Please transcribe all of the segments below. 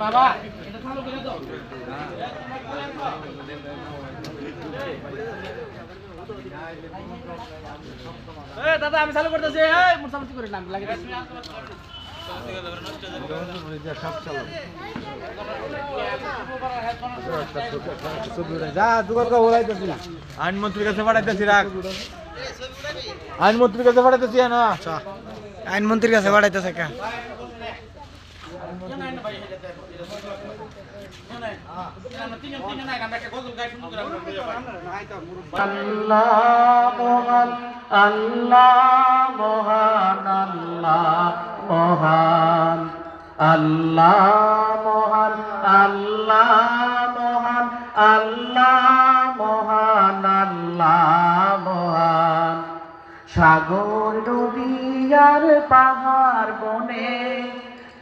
বাবা এটা চালু করে দাও আমি চালু করতেছি করে নাম লাগে যা দোকান কা ওলাইতেছি না আইনমন্ত্রীর কাছে পাঠাইতেছি রাখ আইনমন্ত্রীর কাছে পাঠাইতেছি না আইনমন্ত্রীর কাছে বাড়াইতেছে কা আল্লাহ মহান আল্লাহ মহান আল্লাহ মহান আল্লাহ মহান আল্লাহ মহান আল্লাহ মহান আল্লাহ মহান সাগর নদী আর পাহাড় বনে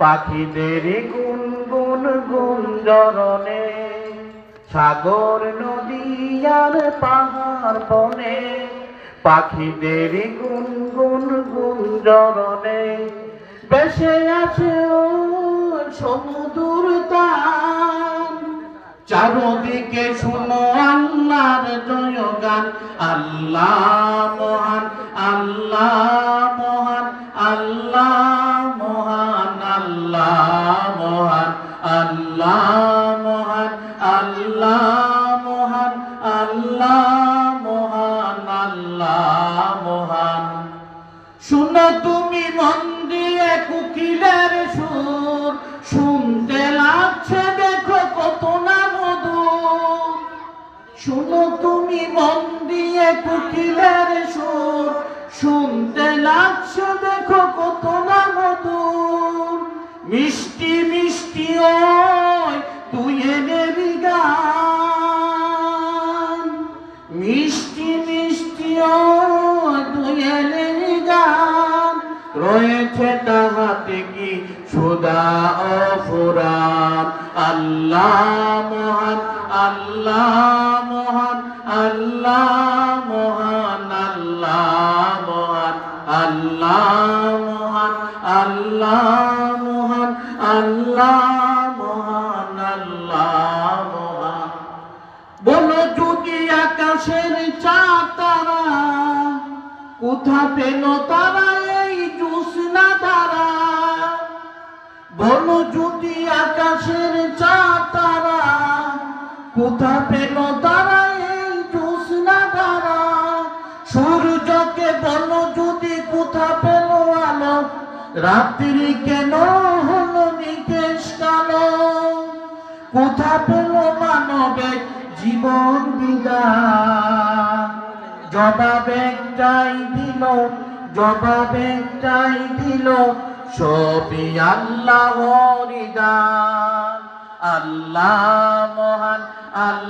পাখিদের গুনগুন গুঞ্জরণে, সাগর, নদী আর পাহাড় বনে, পাখিদের গুনগুন গুঞ্জরণে। বেসে আছে সমুদ্র তান চারদিকে শুনো আল্লাহর জয়গান। আল্লাহ মহান আল্লাহ মহান, আল্লাহ আল্লাহ মহান আল্লাহ মহান আল্লাহ মহান। শুনো তুমি মন দিয়ে কুকিলের সুর, শুনতে লাগছে দেখো কত না মধুর। শুনো তুমি মন দিয়ে কুকিলের সুর, শুনতে লাগছে দেখো কত না মিষ্টি মিষ্টি রয়েছে তাহাতে কি সুদা অফুরান আল্লাহ মহান আল্লাহ মহান আল্লাহ মহান আল্লাহ মহান আল্লাহ মহান আল্লাহ মহান আল্লাহ মহান আল্লাহ মহান। বলো যদি আকাশের চাঁদ তারা, কোথা পেল তারা? বলো যদি আকাশের চা তারা কোথা পেল তারা এই জোসনা তারা সূর্যকে বলো যদি কোথা পেল আলো? রাত্রি কেন হলো নিকেশ কালো? কোথা পেল মানবে জীবন বিদায় জবাব একটাই দিল, জবাব একটাই দিল সবই আল্লাহ আল্লাহ মহান আল্লাহ